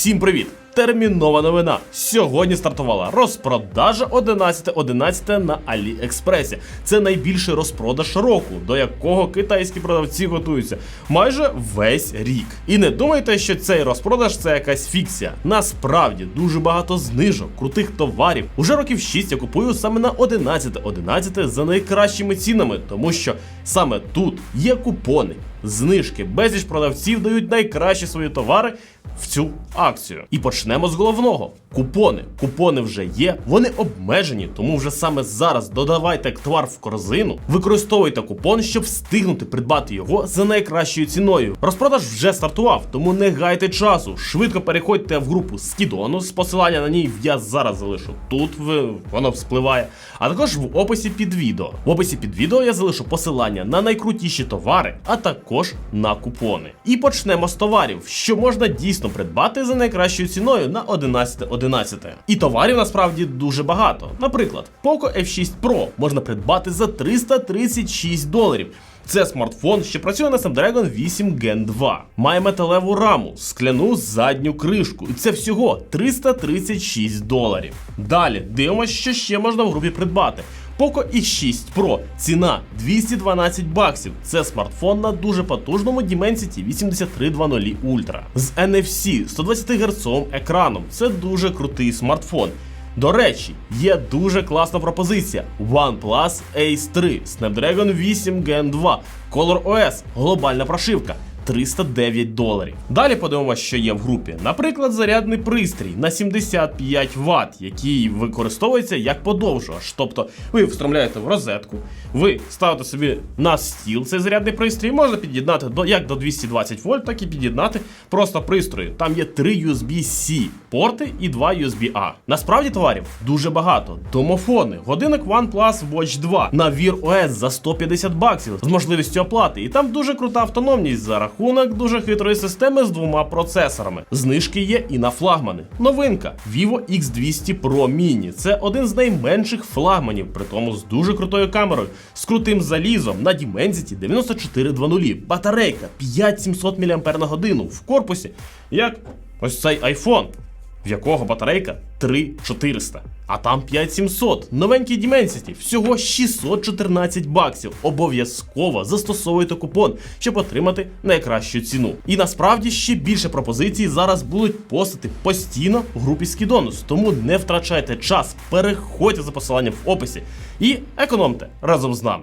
Всім привіт! Термінова новина. Сьогодні стартувала розпродажа 11.11 на Аліекспресі. Це найбільший розпродаж року, до якого китайські продавці готуються майже весь рік. І не думайте, що цей розпродаж це якась фікція. Насправді дуже багато знижок, крутих товарів. Уже років 6 я купую саме на 11.11 за найкращими цінами, тому що саме тут є купони, знижки. Безліч продавців дають найкращі свої товари в цю акцію. І почнемо з головного: купони. Купони вже є, вони обмежені, тому вже саме зараз додавайте товар в корзину, використовуйте купон, щоб встигнути придбати його за найкращою ціною. Розпродаж вже стартував, тому не гайте часу. Швидко переходьте в групу Скідону. З посилання на ній я зараз залишу тут. Воно вспливає. А також в описі під відео. В описі під відео я залишу посилання на найкрутіші товари, а також на купони. І почнемо з товарів, що можна дійсно придбати за найкращою ціною на 11.11. І товарів насправді дуже багато. Наприклад, Poco F6 Pro можна придбати за 336 доларів. Це смартфон, що працює на Snapdragon 8 Gen 2. Має металеву раму, скляну задню кришку. І це всього 336 доларів. Далі дивимося, що ще можна в групі придбати. Poco X6 Pro ціна 212 баксів. Це смартфон на дуже потужному Dimensity 8320 Ultra з NFC 120 Гц екраном. Це дуже крутий смартфон. До речі, є дуже класна пропозиція: OnePlus Ace 3, Snapdragon 8 Gen 2, Color OS, глобальна прошивка. 309 доларів. Далі подивимося, що є в групі. Наприклад, зарядний пристрій на 75 Вт, який використовується як подовжувач. Тобто ви встромляєте в розетку, ви ставите собі на стіл цей зарядний пристрій, можна під'єднати до як до 220 вольт, так і під'єднати просто пристрої. Там є три USB-C порти і два USB-A. Насправді товарів дуже багато. Домофони, годинник OnePlus Watch 2 на Wear OS за 150 баксів з можливістю оплати. І там дуже крута автономність за рахунок дуже хитрої системи з двома процесорами. Знижки є і на флагмани. Новинка Vivo X200 Pro Mini. Це один з найменших флагманів, при тому з дуже крутою камерою, з крутим залізом на Dimensity 9420. Батарейка 5700 мАч в корпусі, як ось цей iPhone в якого батарейка 3400, а там 5700. Новенький Dimensity, всього 614 баксів. Обов'язково застосовуйте купон, щоб отримати найкращу ціну. І насправді ще більше пропозицій зараз будуть постати постійно в групі Skidonus, тому не втрачайте час, переходьте за посиланням в описі і економте разом з нами.